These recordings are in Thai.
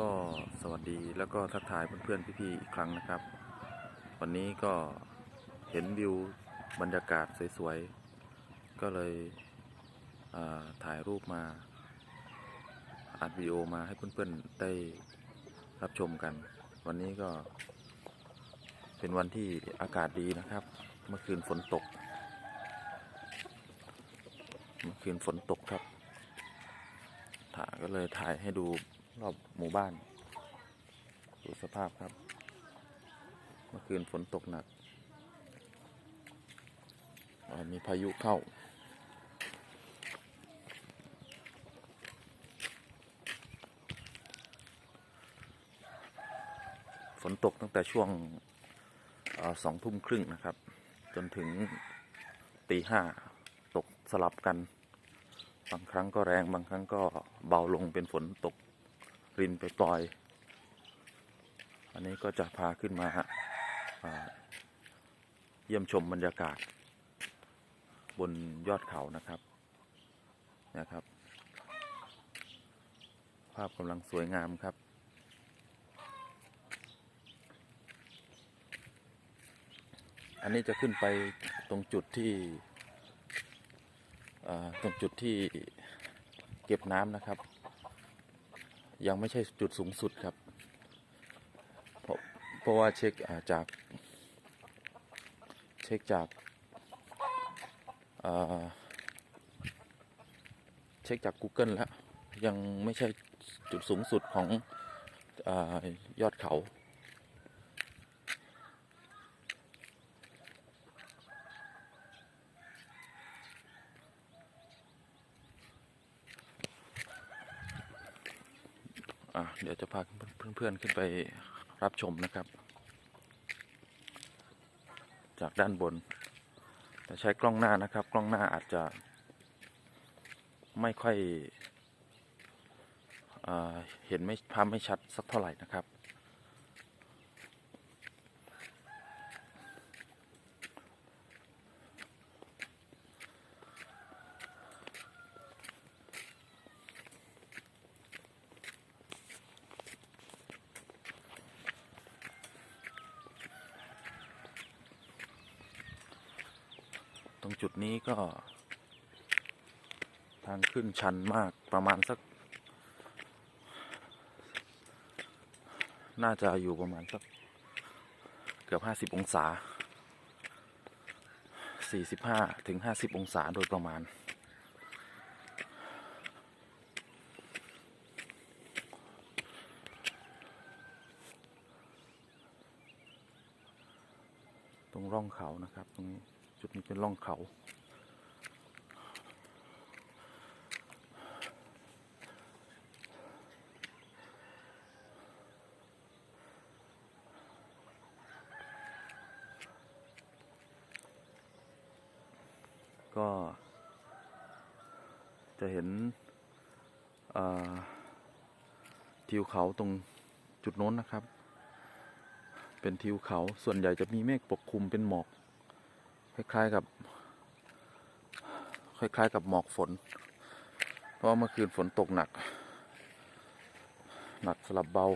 ก็สวัสดีแล้วก็ทักทายเพื่อนๆพี่ๆอีกครั้งนะครับ วันนี้ก็เห็นวิวบรรยากาศสวยๆ ก็เลยถ่ายรูปมาอัดวิดีโอมาให้เพื่อนๆได้รับชมกัน วันนี้ก็เป็นวันที่อากาศดีนะครับ เมื่อคืนฝนตก เมื่อคืนฝนตกครับถ่ายก็เลยถ่ายให้ดู รอบหมู่บ้าน ดูสภาพครับ เมื่อคืนฝนตกหนัก มีพายุเข้า ฝนตกตั้งแต่ช่วงอสองทุ่มครึ่งนะครับ จนถึงตีห้าตกสลับกัน บางครั้งก็แรงบางครั้งก็เบาลงเป็นฝนตก รินไปปล่อย อันนี้ก็จะพาขึ้นมาอ่าเยี่ยมชมบรรยากาศ บนยอดเขานะครับนะครับ ภาพกำลังสวยงามครับอันนี้จะขึ้นไปตรงจุดที่อ่าตรงจุดที่เก็บน้ำนะครับ ยังไม่ใช่จุดสูงสุดครับ เพราะเพราะว่าเช็คจากเช็คจากเช็คจาก Google แล้ว ยังไม่ใช่จุดสูงสุดของอยอดเขา เดี๋ยวจะพาเพื่อนๆขึ้นไปรับชมนะครับ จากด้านบน แต่ใช้กล้องหน้านะครับ กล้องหน้าอาจจะ ไม่ค่อยอเห็นไม่ภาพไม่ชัดสักเท่าไหร่นะครับ ตรงจุดนี้ก็ ทางขึ้นชันมากประมาณสัก น่าจะอยู่ประมาณสัก เกือบห้าสิบ50องศาสี่สิบห้าถึงห้าสิบองศาโดยประมาณ ตรงร่องเขานะครับตรงนี้ จุดนี้เป็นร่องเขาก็จะเห็นทิวเขาตรงจุดโน้นนะครับ เป็นทิวเขาส่วนใหญ่จะมีเมฆปกคลุมเป็นหมอก คล้ายๆกับ คล้ายๆกับหมอกฝน เพราะเมื่อคืนฝนตกหนัก หนักสลับเบา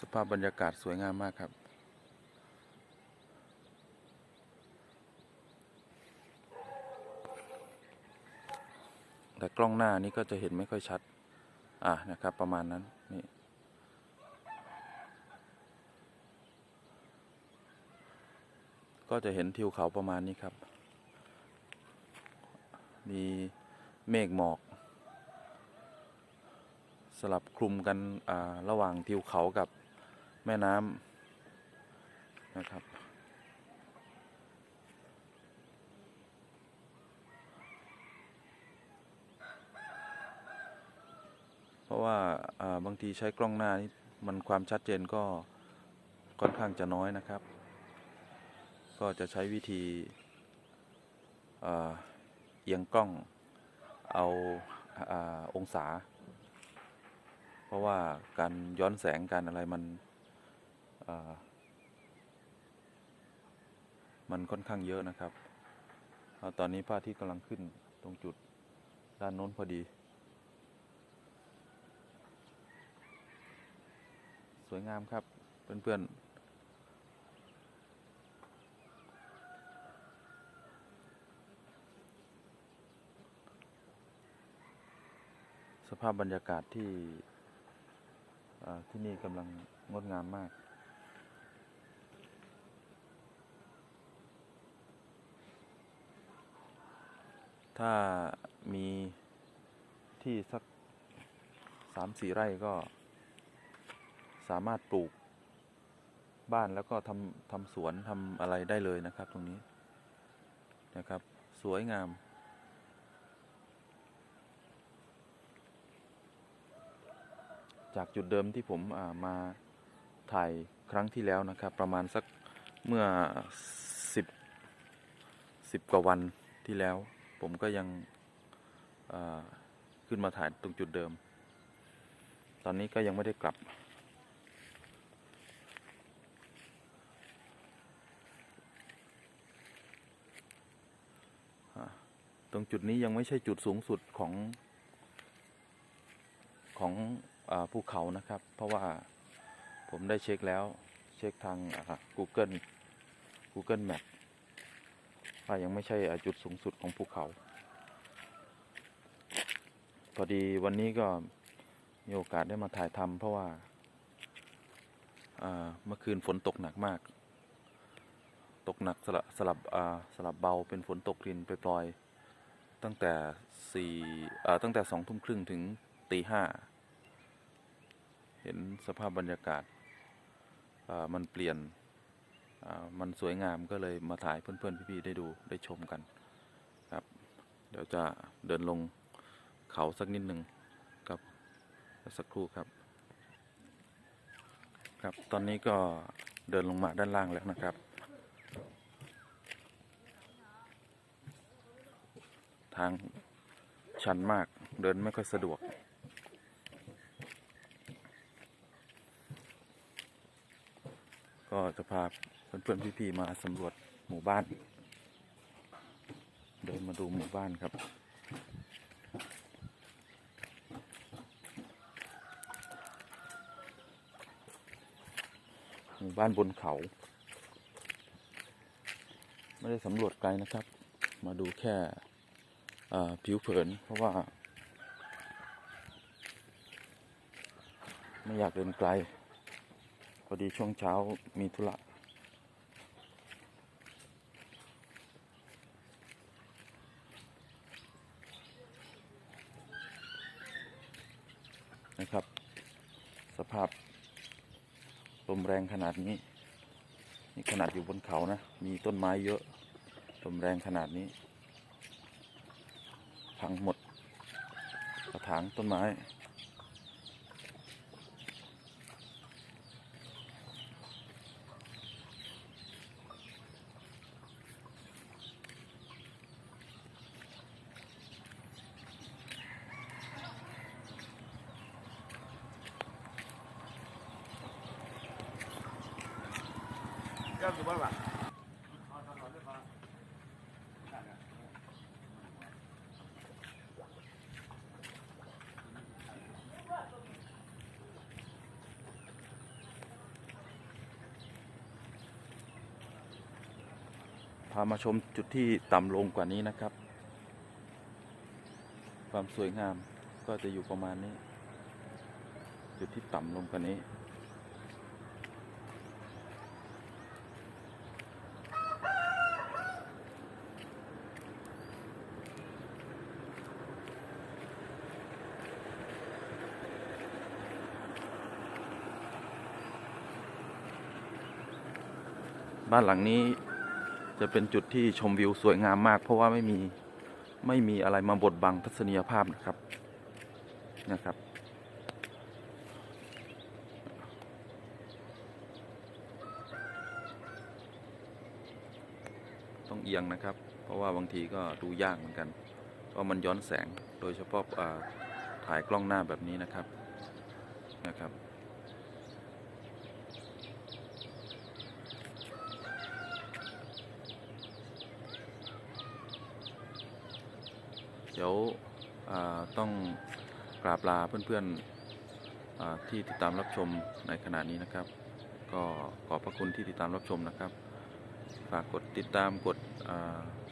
สภาพบรรยากาศสวยงามมากครับ แต่กล้องหน้านี้ก็จะเห็นไม่ค่อยชัด อะนะครับ ประมาณนั้นนี่ก็จะเห็นทิวเขาประมาณนี้ครับ มีเมฆหมอก สลับคลุมกันอ่าระหว่างทิวเขากับแม่น้ำนะครับ ราะว่าบางทีใช้กล้องหน้านี่มันความชัดเจนก็ค่อนข้างจะน้อยนะครับ ก็จะใช้วิธีอ่าเอียงกล้องเอาอาองศา เพราะว่าการย้อนแสงการอะไรมันมันค่อนข้างเยอะนะครับเอาตอนนี้พระอาทิตย์กำลังขึ้นตรงจุดด้านโน้นพอดี สวยงามครับ เพื่อนๆสภาพบรรยากาศที่ที่นี่กำลังงดงามมาก ถ้ามีที่สักสามสี่ไร่ก็ สามารถปลูกบ้านแล้วก็ทำทำสวนทำอะไรได้เลยนะครับ ตรงนี้นะครับ สวยงาม จากจุดเดิมที่ผมามาถ่ายครั้งที่แล้วนะครับ ประมาณสักเมื่อสิบสิบกว่าวันที่แล้ว ผมก็ยังขึ้นมาถ่ายตรงจุดเดิม ตอนนี้ก็ยังไม่ได้กลับ อ่าต รงจุดนี้ยังไม่ใช่จุดสูงสุดของ ของอภูเขานะครับ เพราะว่าผมได้เช็คแล้วเช็คทางอ่า Google Google Map ว่ายังไม่ใช่จุดสูงสุดของภูเขา พอดีวันนี้ก็มีโอกาสได้มาถ่ายทำเพราะว่าเมื่อคืนฝนตกหนักมาก ตกหนักสลับสลับสลับเบาเป็นฝนตกรินไปปล่อย ตั้งแต่สี่อ่าตั้งแต่สองทุ่มครึ่งถึงตีห้าเห็นสภาพบรรยากาศอ่ามันเปลี่ยนอ่ามันสวยงามก็เลยมาถ่ายเพื่อนๆพี่ๆได้ดูได้ชมกันครับ เดี๋ยวจะเดินลงเขาสักนิดหนึ่งครับสักครู่ครับ ครับตอนนี้ก็เดินลงมาด้านล่างแล้วนะครับ ทางชันมากเดินไม่ค่อยสะดวก ก็จะพาเพื่อนๆพี่ๆมาสำรวจหมู่บ้าน เดินมาดูหมู่บ้านครับหมู่บ้านบนเขา ไม่ได้สำรวจไกลนะครับ มาดูแค่ ผิวเผิน เพราะว่า ไม่อยากเดินไกล พอดีช่วงเช้ามีธุระนะครับ สภาพลมแรงขนาดนี้ นี่ขนาดอยู่บนเขานะ มีต้นไม้เยอะลมแรงขนาดนี้ พังหมด กระถางต้นไม้ 要怎么办？ ามาชมจุดที่ต่ำลงกว่านี้นะครับ ความสวยงามก็จะอยู่ประมาณนี้ จุดที่ต่ำลงกว่านี้ บ้านหลังนี้ จะเป็นจุดที่ชมวิวสวยงามมาก เพราะว่าไม่มีไม่มีอะไรมาบดบังทัศนียภาพนะครับนะครับ ต้องเอียงนะครับ เพราะว่าบางทีก็ดูยากเหมือนกัน เพราะมันย้อนแสงโดยเฉพาะอ่าถ่ายกล้องหน้าแบบนี้นะครับนะครับ เดี๋ยวต้องกราบลาเพื่อนๆที่ติดตามรับชมในขณะนี้นะครับ ก็ขอบพระคุณที่ติดตามรับชมนะครับ ฝากกดติดตามกด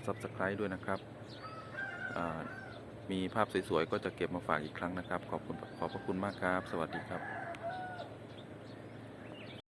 subscribe ด้วยนะครับมีภาพสวยๆก็จะเก็บมาฝากอีกครั้งนะครับ ขอบคุณขอบพระคุณมากครับ สวัสดีครับ